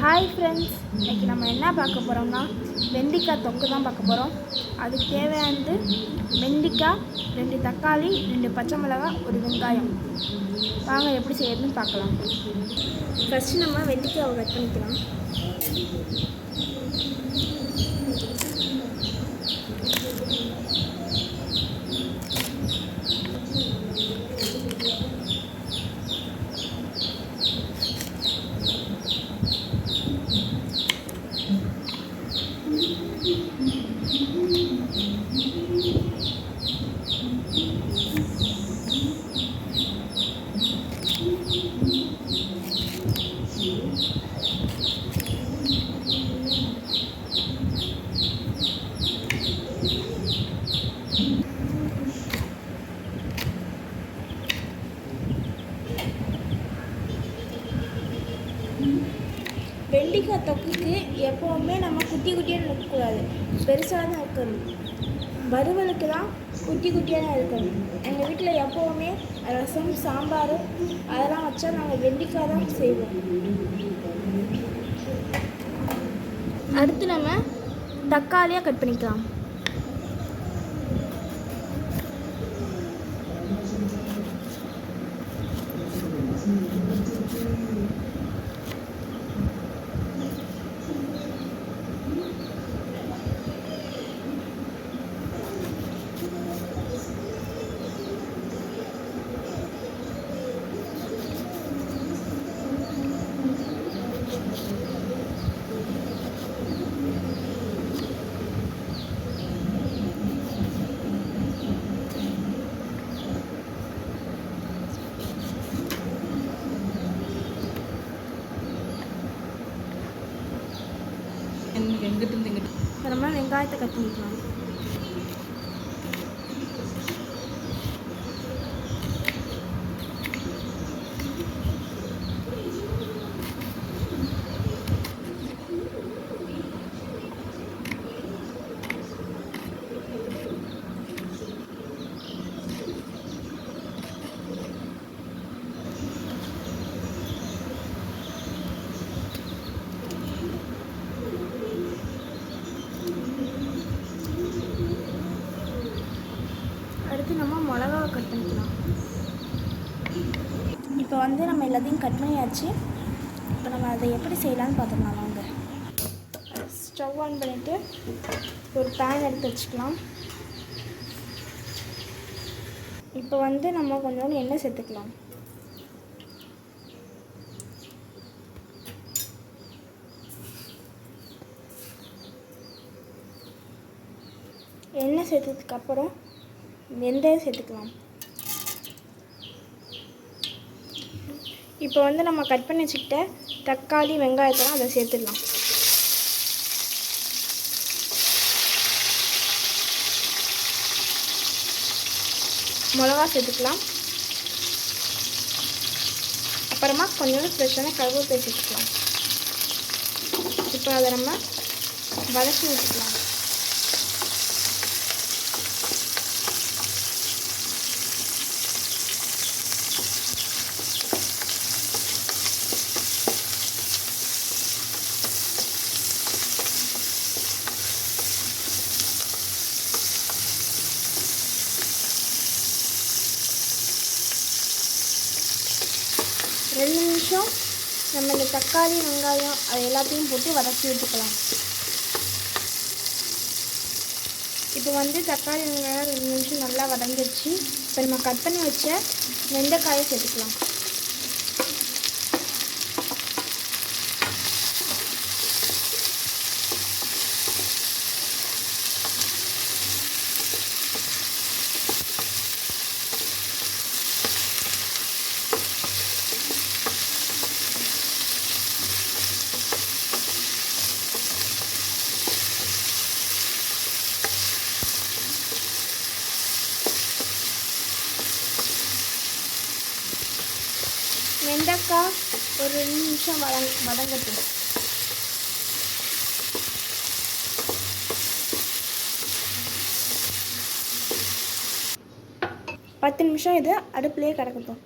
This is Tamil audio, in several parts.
ஹாய் ஃப்ரெண்ட்ஸ் இன்றைக்கி நம்ம என்ன பார்க்க போகிறோம்னா வெண்டைக்காய் தொக்கு தான் பார்க்க போகிறோம் அதுக்கு தேவையானது வெண்டிக்காய் ரெண்டு தக்காளி ரெண்டு பச்சை மிளகாய் ஒரு வெங்காயம். வாங்க எப்படி செய்யறதுன்னு பார்க்கலாம். ஃபஸ்ட்டு நம்ம வெண்டைக்காவை கட் பண்ணிக்கலாம். நெல்லிக்காய் தொக்குக்கு எப்போவுமே நம்ம குட்டி குட்டியாக இருக்கக்கூடாது. பெருசாக தான் இருக்கணும். வறுவலுக்கு தான் குட்டி குட்டியாக தான் இருக்கணும். எங்கள் வீட்டில் எப்போவுமே ரசம் சாம்பார் அதெல்லாம் வச்சா நாங்கள் வெண்டிக்காய் தான் செய்வோம். அடுத்து நம்ம தக்காளியாக கட் பண்ணிக்கலாம். எங்க- எங்கிட்டு இருந்து எங்கிட்டு நம்ம வெங்காயத்தை கட் பண்ணிக்கலாம் அடுத்து நம்ம மிளகாவை கட் பண்ணிக்கலாம் இப்போ வந்து நம்ம எல்லாத்தையும் கட் பண்ணியாச்சு. இப்போ நம்ம அதை எப்படி செய்யலாம்னு பார்த்துக்கலாம் வாங்க. ஸ்டவ் ஆன் பண்ணிவிட்டு ஒரு பேன் எடுத்து வச்சுக்கலாம். இப்போ வந்து நம்ம கொஞ்சோண்டு எண்ணெய் சேர்த்துக்கலாம். எண்ணெய் சேர்த்ததுக்கப்புறம் வெந்தயம் சேர்த்துக்கலாம். இப்போ வந்து நம்ம கட் பண்ணி வச்சுக்கிட்ட தக்காளி வெங்காயத்தெல்லாம் அதை சேர்த்துடலாம். மிளகா சேர்த்துக்கலாம். அப்புறமா கொஞ்சோண்டு ஃப்ரெஷ்ஷான கருவேப்பிலை சேர்த்துக்கலாம். இப்போ அதை நம்ம வதக்கி விட்டுக்கலாம். ரெண்டு நிமிஷம் நம்ம இந்த தக்காளி வெங்காயம் அது எல்லாத்தையும் போட்டு வதக்கி விட்டுக்கலாம் இப்போ வந்து தக்காளி வெங்காயம் ரெண்டு நிமிஷம் நல்லா வதங்கிடுச்சு. இப்போ நம்ம கட் பண்ணி வச்ச வெண்டைக்காயை சேர்த்துக்கலாம். வெண்டைக்காய் ஒரு ரெண்டு நிமிஷம் வதங் வதங்கட்டும். பத்து நிமிஷம் இது அடுப்புலேயே கிடக்கட்டும்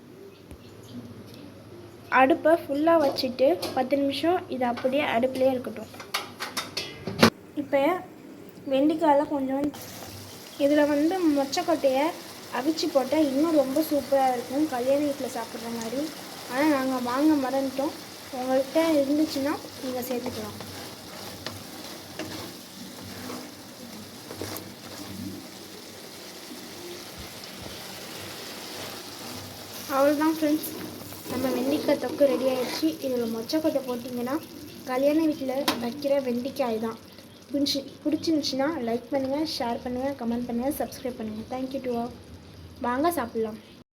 அடுப்பை ஃபுல்லாக வச்சுட்டு பத்து நிமிஷம் இது அப்படியே அடுப்புலேயே இருக்கட்டும். இப்போ வெண்டைக்காயில் கொஞ்சம் இதில் வந்து மொச்சக்கொட்டையை அவிச்சு போட்டால் இன்னும் ரொம்ப சூப்பராக இருக்கும். கல்யாண வீட்டில் சாப்பிட்ற மாதிரி. ஆனால் நாங்கள் வாங்க மறந்துட்டோம். உங்கள்கிட்ட இருந்துச்சுன்னா நீங்கள் சேர்த்துக்கலாம். அவ்வளோதான் ஃப்ரெண்ட்ஸ் நம்ம வெண்டைக்காய் தொக்கு ரெடி ஆகிடுச்சு இதில் மொச்சக்கொட்டை போட்டிங்கன்னா கல்யாண வீட்டில் வைக்கிற வெண்டைக்காய் தான். பிடிச்சி பிடிச்சிருந்துச்சின்னா லைக் பண்ணுங்கள் ஷேர் பண்ணுங்கள் கமெண்ட் பண்ணுங்கள் சப்ஸ்கிரைப் பண்ணுங்கள் தேங்க்யூ டு வாங்க சாப்பிட்லாம்.